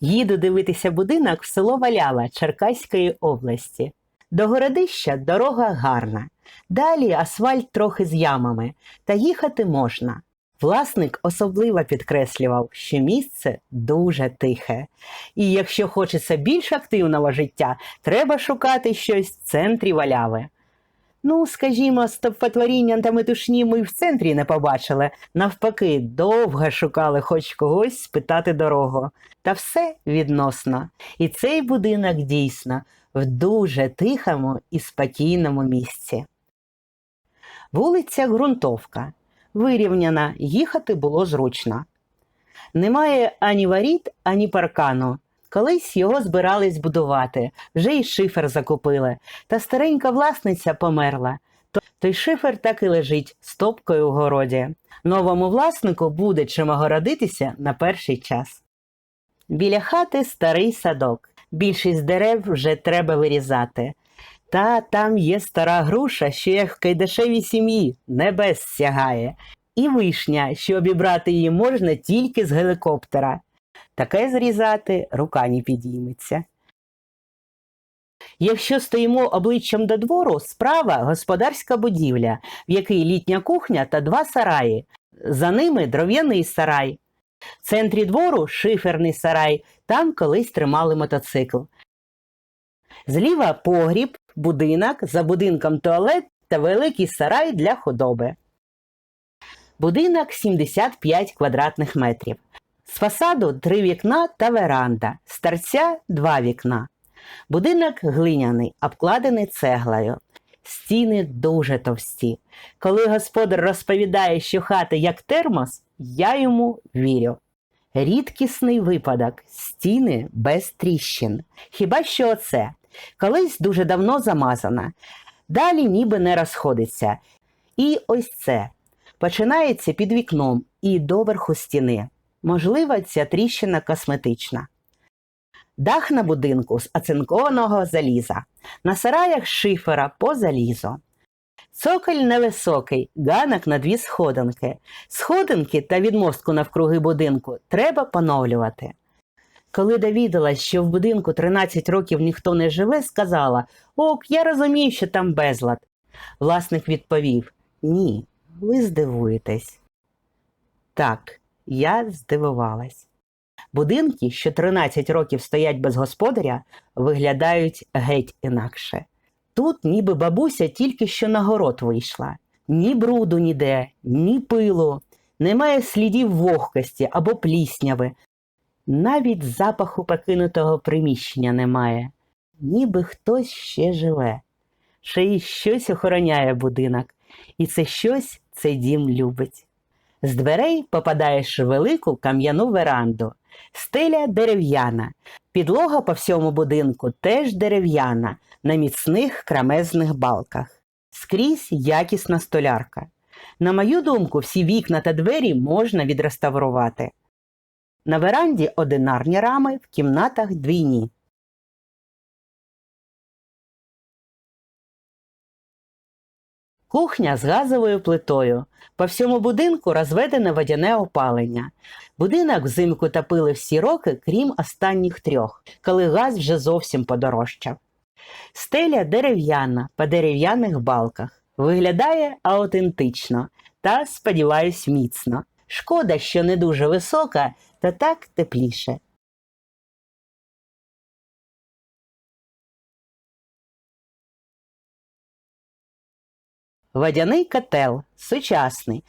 Їду дивитися будинок в село Валяла Черкаської області. До городища дорога гарна. Далі асфальт трохи з ямами, та їхати можна. Власник особливо підкреслював, що місце дуже тихе. І якщо хочеться більш активного життя, треба шукати щось в центрі валяви. Ну, скажімо, стовпотворіння та метушні ми в центрі не побачили. Навпаки, довго шукали хоч когось спитати дорогу. Та все відносно. І цей будинок дійсно в дуже тихому і спокійному місці. Вулиця Грунтовка. Вирівняна, їхати було зручно. Немає ані воріт, ані паркану. Колись його збирались будувати, вже й шифер закупили, та старенька власниця померла. Той шифер так і лежить стопкою у городі. Новому власнику буде чим огородитися на перший час. Біля хати старий садок. Більшість дерев вже треба вирізати. Та там є стара груша, що як в кайдашевій сім'ї небес сягає, і вишня, що обібрати її можна тільки з гелікоптера. Таке зрізати рука не підійметься. Якщо стоїмо обличчям до двору, справа господарська будівля, в якій літня кухня та два сараї. За ними дров'яний сарай. В центрі двору шиферний сарай, там колись тримали мотоцикл. Зліва погріб, будинок, за будинком туалет та великий сарай для худоби. Будинок 75 квадратних метрів. З фасаду три вікна та веранда, з торця два вікна. Будинок глиняний, обкладений цеглою. Стіни дуже товсті. Коли господар розповідає, що хата як термос, я йому вірю. Рідкісний випадок стіни без тріщин. Хіба що оце? Колись дуже давно замазана, далі ніби не розходиться. І ось це починається під вікном і доверху стіни. Можливо, ця тріщина косметична. Дах на будинку з оцинкованого заліза, на сараях шифера по залізу. Цоколь невисокий, ганок на дві сходинки. Сходинки та відмостку навкруги будинку треба поновлювати. Коли довідалась, що в будинку 13 років ніхто не живе, сказала: Ок, я розумію, що там безлад. Власник відповів: Ні, ви здивуєтесь. Так, я здивувалась. Будинки, що 13 років стоять без господаря, виглядають геть інакше. Тут ніби бабуся тільки що на город вийшла. Ні бруду ніде, ні пилу, немає слідів вогкості або плісняви. Навіть запаху покинутого приміщення немає. Ніби хтось ще живе. Ще й щось охороняє будинок, і це щось цей дім любить. З дверей попадаєш в велику кам'яну веранду. Стеля дерев'яна, підлога по всьому будинку теж дерев'яна, на міцних крамезних балках. Скрізь якісна столярка. На мою думку, всі вікна та двері можна відреставрувати. На веранді одинарні рами, в кімнатах двійні. Кухня з газовою плитою. По всьому будинку розведене водяне опалення. Будинок взимку топили всі роки, крім останніх трьох, коли газ вже зовсім подорожчав. Стеля дерев'яна по дерев'яних балках. Виглядає аутентично та, сподіваюсь, міцно. Шкода, що не дуже висока, та так тепліше. Водяний котел сучасний.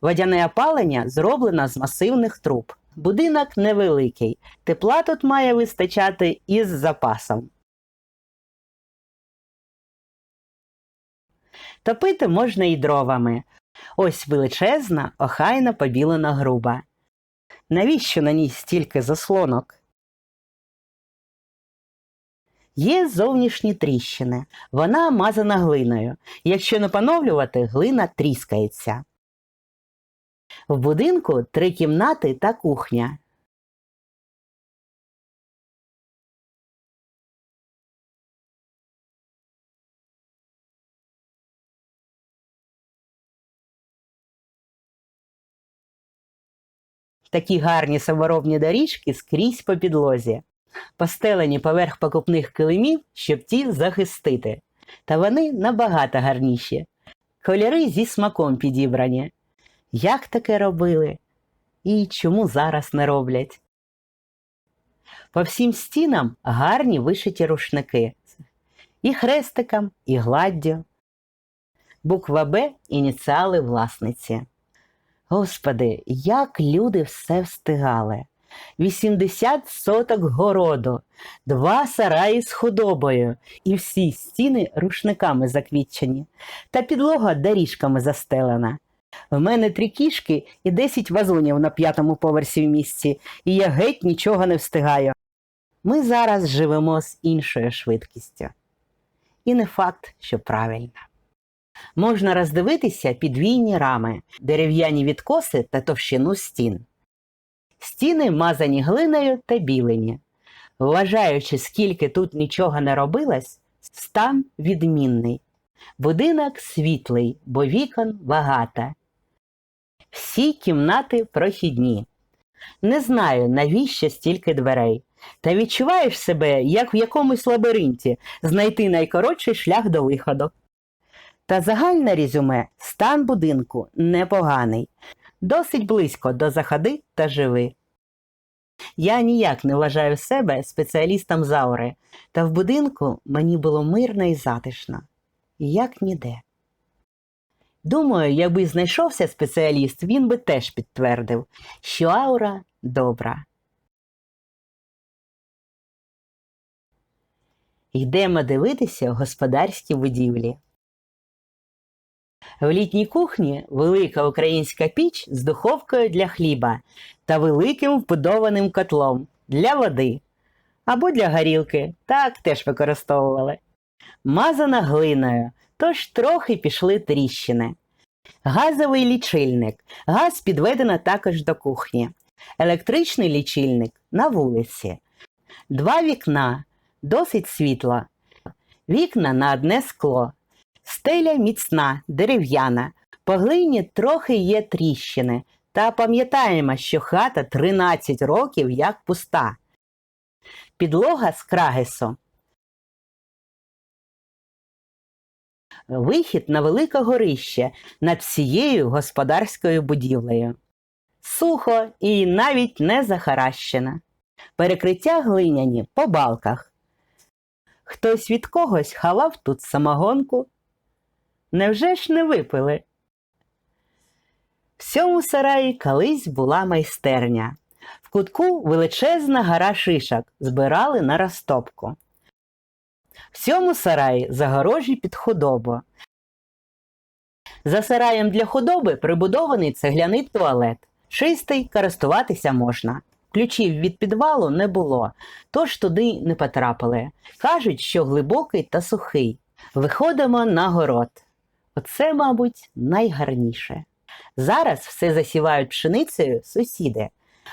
Водяне опалення зроблено з масивних труб. Будинок невеликий. Тепла тут має вистачати із запасом. Топити можна і дровами. Ось величезна, охайно побілена груба. Навіщо на ній стільки заслонок? Є зовнішні тріщини. Вона мазана глиною. Якщо не поновлювати, глина тріскається. В будинку три кімнати та кухня. такі гарні саморобні доріжки скрізь по підлозі, постелені поверх покупних килимів, щоб ті захистити. Та вони набагато гарніші. Кольори зі смаком підібрані. Як таке робили? І чому зараз не роблять? По всім стінам гарні вишиті рушники. І хрестиком, і гладдю. Буква Б ініціали власниці. Господи, як люди все встигали. 80 соток городу, два сараї з худобою, і всі стіни рушниками заквітчені, та підлога доріжками застелена. В мене три кішки і 10 вазунів на п'ятому поверсі в місті, і я геть нічого не встигаю. Ми зараз живемо з іншою швидкістю. І не факт, що правильно. Можна роздивитися підвійні рами, дерев'яні відкоси та товщину стін. Стіни мазані глиною та білені. Вважаючи, скільки тут нічого не робилось, стан відмінний. Будинок світлий, бо вікон багато. Всі кімнати прохідні. Не знаю, навіщо стільки дверей. Та відчуваєш себе, як в якомусь лабіринті, знайти найкоротший шлях до виходу. Та загальне резюме стан будинку непоганий, досить близько до заходи та живи. Я ніяк не вважаю себе спеціалістом з аури, та в будинку мені було мирно і затишно, як ніде. Думаю, якби знайшовся спеціаліст, він би теж підтвердив, що аура добра. Йдемо дивитися господарські будівлі. В літній кухні велика українська піч з духовкою для хліба та великим вбудованим котлом для води або для горілки, так теж використовували. Мазана глиною, тож трохи пішли тріщини. Газовий лічильник. Газ підведено також до кухні. Електричний лічильник на вулиці. Два вікна, досить світло. Вікна на одне скло. Стеля міцна, дерев'яна, по глині трохи є тріщини, та пам'ятаємо, що хата 13 років як пуста. Підлога з крагесу. Вихід на велике горище над всією господарською будівлею. Сухо і навіть не захаращено. Перекриття глиняні по балках. Хтось від когось хавав тут самогонку. Невже ж не випили? В цьому сараї колись була майстерня. В кутку величезна гора шишок збирали на розтопку. В цьому сараї загорожі під худобу. За сараєм для худоби прибудований цегляний туалет. Чистий користуватися можна. Ключів від підвалу не було, тож туди не потрапили. Кажуть, що глибокий та сухий. Виходимо на город. Оце, мабуть, найгарніше. Зараз все засівають пшеницею сусіди.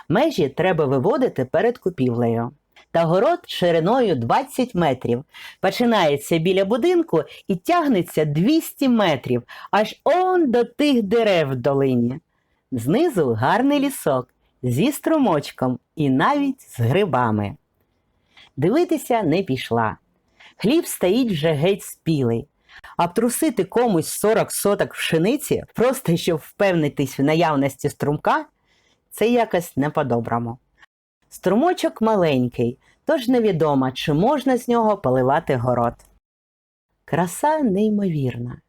Межі треба виводити перед купівлею. Та город шириною 20 метрів. Починається біля будинку і тягнеться 200 метрів, аж он до тих дерев в долині. Знизу гарний лісок зі струмочком і навіть з грибами. Дивитися не пішла. Хліб стоїть вже геть спілий. А обтрусити комусь 40 соток пшениці, просто щоб впевнитись в наявності струмка, це якось не по-доброму. Струмочок маленький, тож невідомо, чи можна з нього поливати город. Краса неймовірна.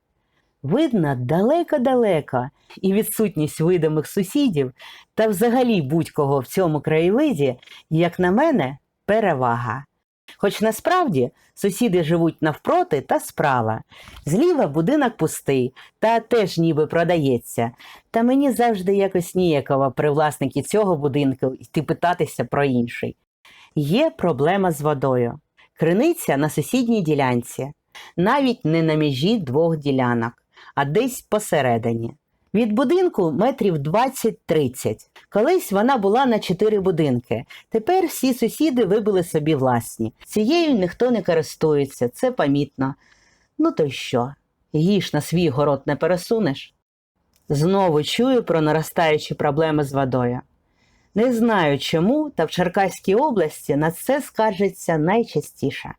Видно далеко-далеко, і відсутність видимих сусідів та взагалі будь-кого в цьому краєвиді, як на мене, перевага. Хоч насправді сусіди живуть навпроти та справа. Зліва будинок пустий, та теж ніби продається. Та мені завжди якось ніяково при власникі цього будинку йти питатися про інший. Є проблема з водою. Криниця на сусідній ділянці, навіть не на межі двох ділянок, а десь посередині. Від будинку метрів 20-30. Колись вона була на чотири будинки. Тепер всі сусіди вибили собі власні. Цією ніхто не користується, це помітно. Ну то й що? Їж на свій город не пересунеш. Знову чую про наростаючі проблеми з водою. Не знаю чому, та в Черкаській області на це скаржиться найчастіше.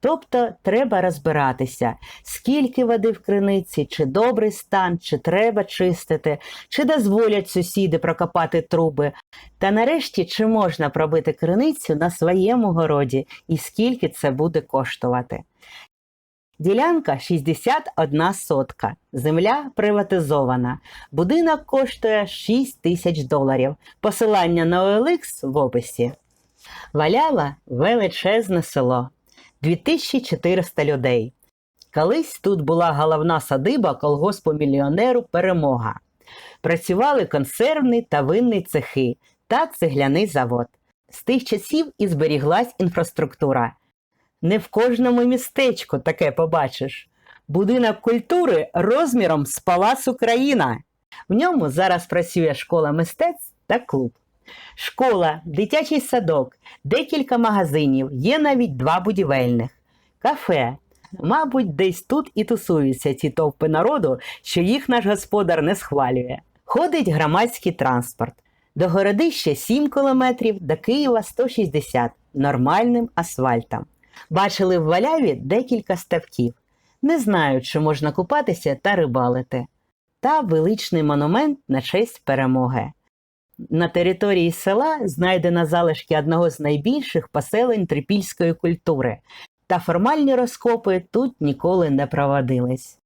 Тобто треба розбиратися, скільки води в криниці, чи добрий стан, чи треба чистити, чи дозволять сусіди прокопати труби, та нарешті чи можна пробити криницю на своєму городі і скільки це буде коштувати. Ділянка 61 сотка, земля приватизована, будинок коштує 6 тисяч доларів. Посилання на OLX в описі. Валява величезне село, 2400 людей. Колись тут була головна садиба колгоспу мільйонеру Перемога. Працювали консервний та винний цехи та цегляний завод. З тих часів і зберіглась інфраструктура. Не в кожному містечку таке побачиш. Будинок культури розміром з Палац Україна. В ньому зараз працює школа мистецтв та клуб. Школа, дитячий садок, декілька магазинів, є навіть два будівельних, кафе. Мабуть, десь тут і тусуються ці товпи народу, що їх наш господар не схвалює. Ходить громадський транспорт. До городища 7 кілометрів, до Києва 160 нормальним асфальтом. Бачили в Валяві декілька ставків. Не знаю, чи можна купатися та рибалити. Та величний монумент на честь перемоги. На території села знайдено залишки одного з найбільших поселень трипільської культури, та формальні розкопи тут ніколи не проводились.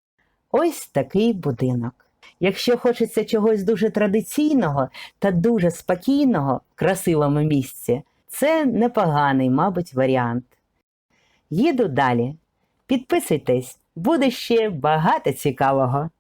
Ось такий будинок. Якщо хочеться чогось дуже традиційного та дуже спокійного в красивому місці, це непоганий, мабуть, варіант. Їду далі. Підписуйтесь, буде ще багато цікавого.